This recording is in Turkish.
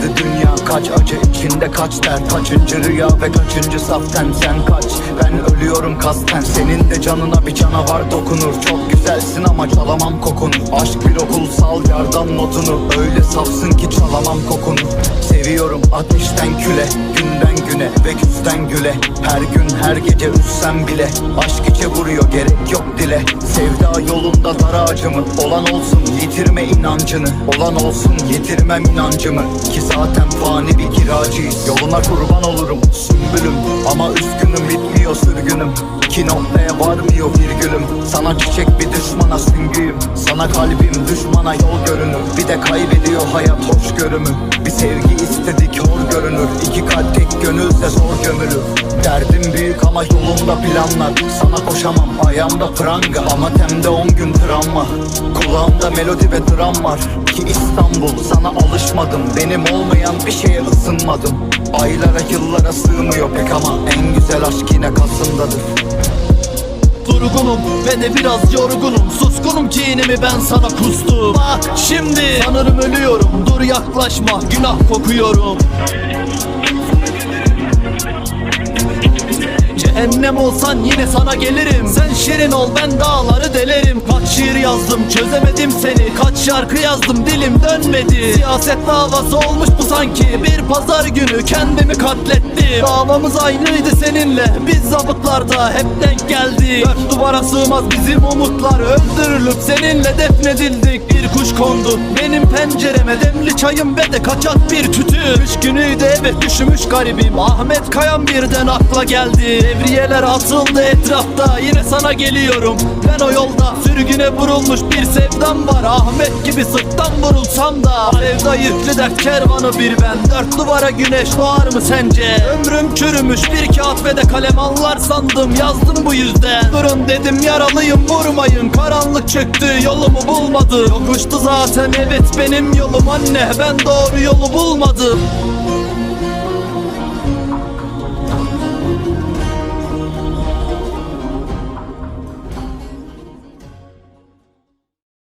the kaç dert. Kaçıncı rüya ve kaçıncı saften? Sen kaç? Ben ölüyorum kasten. Senin de canına bir canavar dokunur. Çok güzelsin ama çalamam kokunu Aşk bir okulsal yardan notunu. Öyle safsın ki çalamam kokunu Seviyorum ateşten küle Günden güne ve küsten güle. Her gün her gece üssem bile. Aşk içe vuruyor gerek yok dile. Sevda yolunda dar ağacımı. Olan olsun yitirme inancını. Olan olsun yitirmem inancımı. Ki zaten fani bir kiracıyız Yoluna kurban olurum. Sümbülüm Ama üzgünüm bitmiyor sürgünüm. İki noktaya varmıyor virgülüm Sana çiçek bir düşmana süngüyüm. Sana kalbim düşmana yol görünür. Bir de kaybediyor hayat hoş görümü Bir sevgi istedik hor görünür. İki kalp tek gönülse zor gömülür Derdim büyük ama yolumda planlar. Sana koşamam ayağımda pranga. Ama temde on gün travma. Kulağımda melodi ve dram var. Ki İstanbul sana alışmadım. Benim olmayan bir şeye ısınmadım. Aylara yıllara sığmıyor pek ama En güzel aşk yine kasımdadır. Durgunum ve de biraz yorgunum. Suskunum kinimi ben sana kustum? Bak şimdi sanırım ölüyorum. Dur yaklaşma günah kokuyorum Cehennem olsan yine sana gelirim. Sen şirin ol ben dağları delerim. Kaç şiir yazdım çözemedim seni. Kaç şarkı yazdım dilim dönmedi. Siyaset davası olmuş bu sanki. Bir pazar günü kendimi katlettim Davamız aynıydı seninle. Biz zabıtlarda hep denk geldik. Dört duvara sığmaz bizim umutlar. Öldürülüp seninle defnedildik Kuş kondu. Benim pencereme Demli çayım ve de kaçak bir tütün. Kış günüydü evet düşmüş garibim. Ahmet Kayan birden akla geldi. Devriyeler atıldı etrafta. Yine sana geliyorum. Ben o yolda sürgüne vurulmuş bir sevdam var. Ahmet gibi sırttan vurulsam da Sevda yüklü dert kervanı bir ben. Dört duvara güneş doğar mı sence? Ömrüm çürümüş bir kağıt ve de kalem anlar sandım. Yazdım bu yüzden. Durun dedim yaralıyım vurmayın. Karanlık çöktü yolumu bulmadı Yokuştu zaten. Evet benim yolum anne. Ben doğru yolu bulmadım